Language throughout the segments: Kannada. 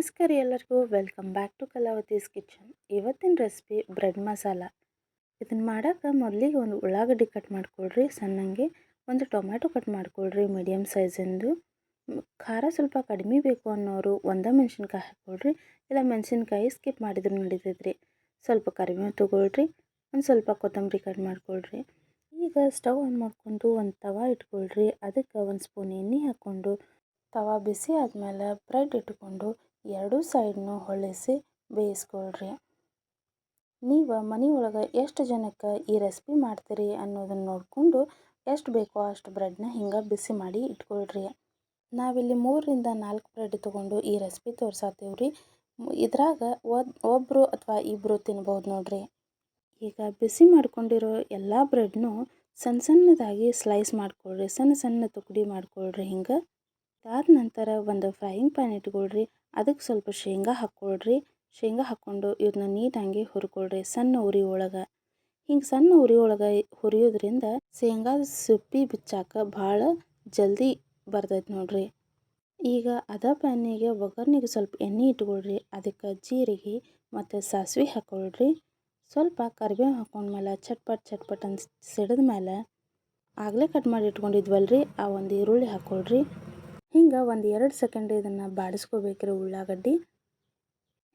ನಮಸ್ಕಾರ ಎಲ್ಲರಿಗೂ. Welcome back to Kalavathi's kitchen ಇವತ್ತಿನ ರೆಸಿಪಿ ಬ್ರೆಡ್ ಮಸಾಲ ಇದನ್ನು ಮಾಡೋಕೆ ಮೊದಲಿಗೆ ಒಂದು ಉಳ್ಳಾಗಡ್ಡಿ ಕಟ್ ಮಾಡ್ಕೊಳ್ರಿ, ಸಣ್ಣಂಗೆ ಒಂದು ಟೊಮ್ಯಾಟೊ ಕಟ್ ಮಾಡ್ಕೊಳ್ರಿ ಮೀಡಿಯಮ್ ಸೈಜಿಂದು ಖಾರ ಸ್ವಲ್ಪ ಕಡಿಮೆ ಬೇಕು ಅನ್ನೋರು ಒಂದೇ ಮೆಣಸಿನ್ಕಾಯಿ ಹಾಕ್ಕೊಳ್ರಿ ಇಲ್ಲ ಮೆಣಸಿನ್ಕಾಯಿ ಸ್ಕಿಪ್ ಮಾಡಿದ್ರು ನಡೀತೈತ್ರಿ. ಸ್ವಲ್ಪ ಕರಿಬೇವು ತೊಗೊಳ್ರಿ, ಒಂದು ಸ್ವಲ್ಪ ಕೊತ್ತಂಬರಿ ಕಟ್ ಮಾಡ್ಕೊಳ್ರಿ. ಈಗ ಸ್ಟವ್ ಆನ್ ಮಾಡ್ಕೊಂಡು ಒಂದು ತವಾ ಇಟ್ಕೊಳ್ರಿ. ಅದಕ್ಕೆ ಒಂದು ಸ್ಪೂನ್ ಎಣ್ಣೆ ಹಾಕ್ಕೊಂಡು ತವಾ ಬಿಸಿ ಆದಮೇಲೆ ಬ್ರೆಡ್ ಇಟ್ಕೊಂಡು ಎರಡೂ ಸೈಡ್ನು ಹೊಳಿಸಿ ಬೇಯಿಸ್ಕೊಳ್ರಿ. ನೀವು ಮನೆ ಒಳಗೆ ಎಷ್ಟು ಜನಕ್ಕೆ ಈ ರೆಸಿಪಿ ಮಾಡ್ತೀರಿ ಅನ್ನೋದನ್ನು ನೋಡಿಕೊಂಡು ಎಷ್ಟು ಬೇಕೋ ಅಷ್ಟು ಬ್ರೆಡ್ನ ಹಿಂಗೆ ಬಿಸಿ ಮಾಡಿ ಇಟ್ಕೊಳ್ರಿ. ನಾವಿಲ್ಲಿ ಮೂರರಿಂದ ನಾಲ್ಕು ಬ್ರೆಡ್ ತೊಗೊಂಡು ಈ ರೆಸಿಪಿ ತೋರ್ಸಾತೀವಿ ರೀ ಇದ್ರಾಗ ಒಬ್ಬರು ಅಥವಾ ಇಬ್ಬರು ತಿನ್ಬೋದು ನೋಡ್ರಿ. ಈಗ ಬಿಸಿ ಮಾಡ್ಕೊಂಡಿರೋ ಎಲ್ಲ ಬ್ರೆಡ್ನು ಸಣ್ಣ ಸಣ್ಣದಾಗಿ ಸ್ಲೈಸ್ ಮಾಡ್ಕೊಳ್ರಿ ಸಣ್ಣ ಸಣ್ಣ ತುಕಡಿ ಮಾಡ್ಕೊಳ್ರಿ ಹಿಂಗೆ. ಅದಾದ ನಂತರ ಒಂದು ಫ್ರೈಯಿಂಗ್ ಪ್ಯಾನ್ ಇಟ್ಕೊಳ್ರಿ. ಅದಕ್ಕೆ ಸ್ವಲ್ಪ ಶೇಂಗಾ ಹಾಕ್ಕೊಳ್ರಿ. ಶೇಂಗಾ ಹಾಕ್ಕೊಂಡು ಇದನ್ನ ನೀಟಾಗಿ ಹುರ್ಕೊಳ್ರಿ ಸಣ್ಣ ಉರಿ ಒಳಗೆ. ಹಿಂಗೆ ಸಣ್ಣ ಉರಿ ಒಳಗೆ ಹುರಿಯೋದ್ರಿಂದ ಶೇಂಗಾದ ಸಿಪ್ಪಿ ಬಿಚ್ಚಾಕ ಭಾಳ ಜಲ್ದಿ ಬರ್ತೈತೆ ನೋಡ್ರಿ. ಈಗ ಅದ ಪ್ಯಾನಿಗೆ ಒಗ್ಗರ್ನಿಗೆ ಸ್ವಲ್ಪ ಎಣ್ಣೆ ಇಟ್ಕೊಳ್ರಿ. ಅದಕ್ಕೆ ಜೀರಿಗೆ ಮತ್ತು ಸಾಸಿವೆ ಹಾಕ್ಕೊಳ್ರಿ. ಸ್ವಲ್ಪ ಕರಿಬೇವು ಹಾಕೊಂಡ್ಮೇಲೆ ಚಟ್ಪಟ್ ಚಟ್ಪಟ್ ಅಂತ ಸಿಡಿದ ಮೇಲೆ ಆಗಲೇ ಕಟ್ ಮಾಡಿ ಇಟ್ಕೊಂಡಿದ್ವಲ್ರಿ. ಆ ಒಂದು ಈರುಳ್ಳಿ ಹಾಕ್ಕೊಳ್ರಿ. ಹಿಂಗೆ ಒಂದು ಎರಡು ಸೆಕೆಂಡ್ ಇದನ್ನು ಬಾಡಿಸ್ಕೋಬೇಕ್ರಿ ಉಳ್ಳಾಗಡ್ಡಿ.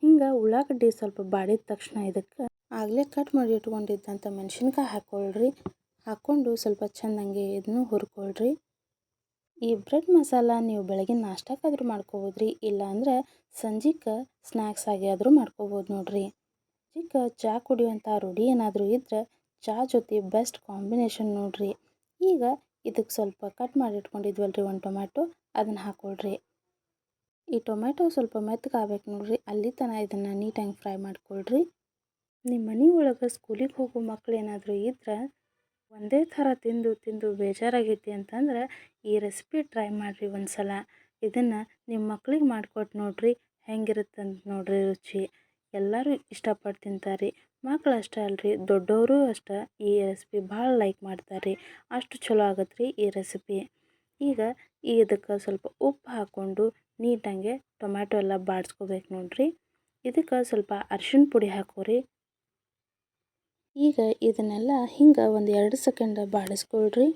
ಹಿಂಗೆ ಉಳ್ಳಾಗಡ್ಡಿ ಸ್ವಲ್ಪ ಬಾಡಿದ ತಕ್ಷಣ ಇದಕ್ಕೆ ಆಗಲೇ ಕಟ್ ಮಾಡಿ ಇಟ್ಕೊಂಡಿದ್ದಂಥ ಮೆಣಸಿನ್ಕಾಯಿ ಹಾಕ್ಕೊಳ್ರಿ ಹಾಕ್ಕೊಂಡು ಸ್ವಲ್ಪ ಚೆನ್ನಾಗಿ ಇದನ್ನು ಹುರ್ಕೊಳ್ರಿ. ಈ ಬ್ರೆಡ್ ಮಸಾಲ ನೀವು ಬೆಳಗಿನ ನಾಷ್ಟಕ್ಕಾದರೂ ಮಾಡ್ಕೋಬೋದ್ರಿ, ಇಲ್ಲಾಂದರೆ ಸಂಜೆಗೆ ಸ್ನ್ಯಾಕ್ಸ್ ಆಗಿ ಆದರೂ ಮಾಡ್ಕೋಬೋದು ನೋಡ್ರಿ. ಚಿಕ್ಕ ಚಹಾ ಕುಡಿಯುವಂಥ ರೂಢಿ ಏನಾದರೂ ಇದ್ರೆ ಚಹಾ ಜೊತೆ ಬೆಸ್ಟ್ ಕಾಂಬಿನೇಷನ್ ನೋಡ್ರಿ. ಈಗ ಇದಕ್ಕೆ ಸ್ವಲ್ಪ ಕಟ್ ಮಾಡಿ ಇಟ್ಕೊಂಡಿದ್ವಲ್ರಿ ಒಂದು ಟೊಮ್ಯಾಟೊ. ಅದನ್ನು ಹಾಕೊಳ್ರಿ. ಈ ಟೊಮ್ಯಾಟೊ ಸ್ವಲ್ಪ ಮೆತ್ತಗೆ ಆಗ್ಬೇಕು ನೋಡ್ರಿ. ಅಲ್ಲಿ ತನಕ ಇದನ್ನು ನೀಟಾಗಿ ಫ್ರೈ ಮಾಡ್ಕೊಳ್ರಿ. ನಿಮ್ಮ ಮನೆ ಒಳಗೆ ಸ್ಕೂಲಿಗೆ ಹೋಗೋ ಮಕ್ಕಳು ಏನಾದರೂ ಇದ್ರೆ ಒಂದೇ ಥರ ತಿಂದು ತಿಂದು ಬೇಜಾರಾಗೈತಿ ಅಂತಂದ್ರೆ ಈ ರೆಸಿಪಿ ಟ್ರೈ ಮಾಡಿರಿ ಒಂದು ಸಲ ಇದನ್ನು ನಿಮ್ಮ ಮಕ್ಳಿಗೆ ಮಾಡಿಕೊಟ್ಟು ನೋಡ್ರಿ. ಹೆಂಗಿರುತ್ತಂತ ನೋಡ್ರಿ ರುಚಿ. ಎಲ್ಲರೂ ಇಷ್ಟಪಟ್ಟು ತಿಂತಾರೆ. ಮಕ್ಳು ಅಷ್ಟೇ ಅಲ್ರಿ ದೊಡ್ಡವರು ಅಷ್ಟೇ ಈ ರೆಸಿಪಿ ಭಾಳ ಲೈಕ್ ಮಾಡ್ತಾರೆ. ಅಷ್ಟು ಚಲೋ ಆಗತ್ತೆ ರೀ ಈ ರೆಸಿಪಿ ಈಗ ಇದಕ್ಕೆ ಸ್ವಲ್ಪ ಉಪ್ಪು ಹಾಕ್ಕೊಂಡು ನೀಟಂಗೆ ಟೊಮ್ಯಾಟೊ ಎಲ್ಲ ಬಾಡಿಸ್ಕೋಬೇಕು ನೋಡ್ರಿ. ಇದಕ್ಕೆ ಸ್ವಲ್ಪ ಅರ್ಶಿಣ ಪುಡಿ ಹಾಕೋರಿ. ಈಗ ಇದನ್ನೆಲ್ಲ ಹಿಂಗೆ ಒಂದು ಎರಡು ಸೆಕೆಂಡ್ ಬಾಡಿಸ್ಕೊಳ್ರಿ.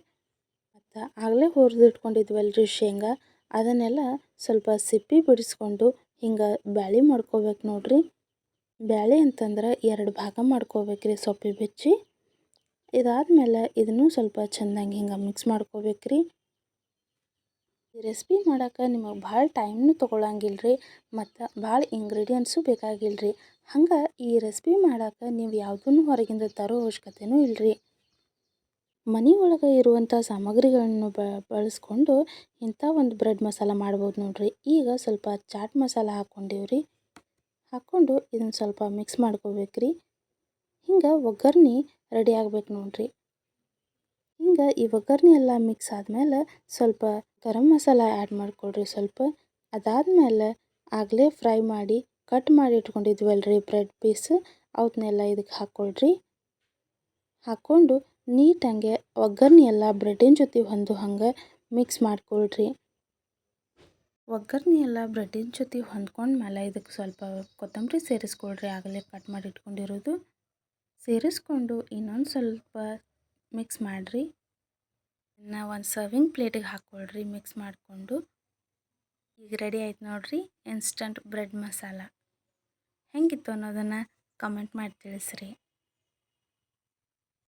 ಮತ್ತು ಆಗಲೇ ಹುರಿದು ಇಟ್ಕೊಂಡಿದ್ವಲ್ರಿ ಶೇಂಗಾ. ಅದನ್ನೆಲ್ಲ ಸ್ವಲ್ಪ ಸಿಪ್ಪಿ ಬಿಡಿಸ್ಕೊಂಡು ಹಿಂಗೆ ಬ್ಯಾಳಿ ಮಾಡ್ಕೋಬೇಕು ನೋಡ್ರಿ. ಬ್ಯಾಳೆ ಅಂತಂದ್ರೆ ಎರಡು ಭಾಗ ಮಾಡ್ಕೋಬೇಕ್ರಿ ಸೊಪ್ಪಿ ಬಿಚ್ಚಿ ಇದಾದಮೇಲೆ ಇದನ್ನು ಸ್ವಲ್ಪ ಚೆಂದಾಗಿ ಹಿಂಗೆ ಮಿಕ್ಸ್ ಮಾಡ್ಕೋಬೇಕ್ರಿ. ಈ ರೆಸಿಪಿ ಮಾಡೋಕೆ ನಿಮಗೆ ಭಾಳ ಟೈಮ್ನು ತೊಗೊಳಂಗಿಲ್ಲ ರೀ ಮತ್ತು ಭಾಳ ಇಂಗ್ರೀಡಿಯೆಂಟ್ಸು ಬೇಕಾಗಿಲ್ಲ ಹಂಗೆ ಈ ರೆಸಿಪಿ ಮಾಡೋಕೆ ನೀವು ಯಾವುದನ್ನು ಹೊರಗಿಂದ ತರೋ ಅವಶ್ಯಕತೆಯೂ ಇಲ್ಲರಿ ಮನೆ ಒಳಗೆ ಇರುವಂಥ ಸಾಮಗ್ರಿಗಳನ್ನು ಬಳಸ್ಕೊಂಡು ಇಂಥ ಒಂದು ಬ್ರೆಡ್ ಮಸಾಲ ಮಾಡ್ಬೋದು ನೋಡ್ರಿ. ಈಗ ಸ್ವಲ್ಪ ಚಾಟ್ ಮಸಾಲ ಹಾಕ್ಕೊಂಡೀವಿ ಹಾಕ್ಕೊಂಡು ಇದನ್ನು ಸ್ವಲ್ಪ ಮಿಕ್ಸ್ ಮಾಡ್ಕೋಬೇಕ್ರಿ. ಹಿಂಗೆ ಒಗ್ಗರ್ಣೆ ರೆಡಿ ಆಗ್ಬೇಕು ನೋಡ್ರಿ. ಹಿಂಗೆ ಈ ಒಗ್ಗರ್ಣೆ ಎಲ್ಲ ಮಿಕ್ಸ್ ಆದಮೇಲೆ ಸ್ವಲ್ಪ ಗರಂ ಮಸಾಲ ಆ್ಯಡ್ ಮಾಡಿಕೊಡ್ರಿ ಸ್ವಲ್ಪ. ಅದಾದಮೇಲೆ ಆಗಲೇ ಫ್ರೈ ಮಾಡಿ ಕಟ್ ಮಾಡಿ ಇಟ್ಕೊಂಡಿದ್ವಲ್ರಿ ಬ್ರೆಡ್ ಪೀಸ್ ಅವನ್ನೆಲ್ಲ ಇದಕ್ಕೆ ಹಾಕ್ಕೊಳ್ರಿ ಹಾಕ್ಕೊಂಡು ನೀಟಂಗೆ ಒಗ್ಗರ್ಣೆ ಎಲ್ಲ ಬ್ರೆಡ್ಡಿನ ಜೊತೆ ಹೊಂದು ಹಂಗೆ ಮಿಕ್ಸ್ ಮಾಡ್ಕೊಳ್ರಿ. ಒಗ್ಗರ್ಣೆ ಎಲ್ಲ ಬ್ರೆಡ್ಡಿನ ಜೊತೆ ಹೊಂದ್ಕೊಂಡ್ಮೇಲೆ ಇದಕ್ಕೆ ಸ್ವಲ್ಪ ಕೊತ್ತಂಬರಿ ಸೇರಿಸ್ಕೊಳ್ರಿ. ಆಗಲೇ ಕಟ್ ಮಾಡಿ ಇಟ್ಕೊಂಡಿರೋದು. ಸೇರಿಸ್ಕೊಂಡು ಇನ್ನೊಂದು ಸ್ವಲ್ಪ ಮಿಕ್ಸ್ ಮಾಡಿರಿ. ಇನ್ನು ಒಂದು ಸರ್ವಿಂಗ್ ಪ್ಲೇಟಿಗೆ ಹಾಕ್ಕೊಳ್ರಿ ಮಿಕ್ಸ್ ಮಾಡಿಕೊಂಡು. ಈಗ ರೆಡಿ ಆಯ್ತು ನೋಡಿರಿ. Instant bread masala. ಹೆಂಗಿತ್ತು ಅನ್ನೋದನ್ನು ಕಮೆಂಟ್ ಮಾಡಿ ತಿಳಿಸ್ರಿ.